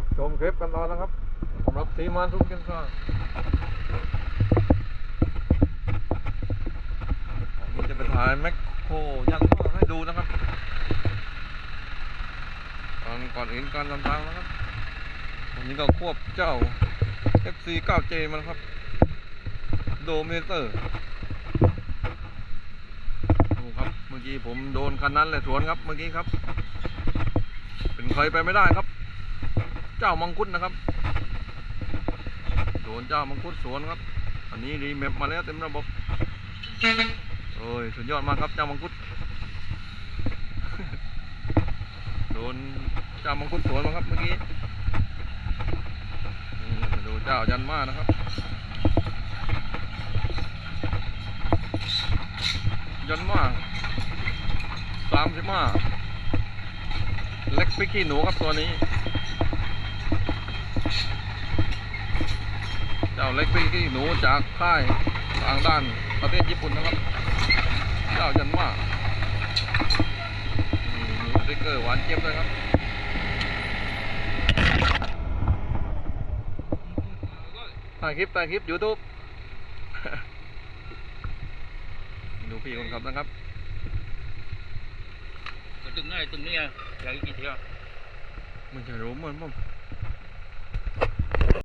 รับชมคลิปกันต่อนะครับสำหรับทีมงานทุกกินข้าวผมจะไปถ่ายแมคโครยันมาให้ดูนะครับก่อนก่อนอื่นการเดินทางนะครับวันนี้ก็ควบเจ้า FC 9J มันครับ โดเมเตอร์ดูครับ เมื่อกี้ผมโดนคันนั้นเลยสวนครับ เมื่อกี้ครับ เป็นใครไปไม่ได้ครับ เจ้ามังคุดนะครับโดนเจ้ามังคุดสวนครับ อันนี้รีแมปมาแล้วเต็มระบบโอ้ยสุดยอดมากครับเจ้ามังคุดโดนเจ้ามังคุดสวนมาครับเมื่อกี้มาดูเจ้ายันมานะครับ ยันมาสามสิบห้าเล็กปิกี้หนูครับตัวนี้ เจ้าเล็กปิกขี้หนูจากค่ายทางด้านประเทศญี่ปุ่นนะครับ เจ้ายันมานี่มีสติ๊กเกอร์หวานเจี๊ยบด้วยครับถ่ายคลิปถ่ายคลิปยูทูบดูพี่คนขับนะครับตึงไหนตึงนี่อยากกี่เที่ยวมันจะรู้เหมือนผม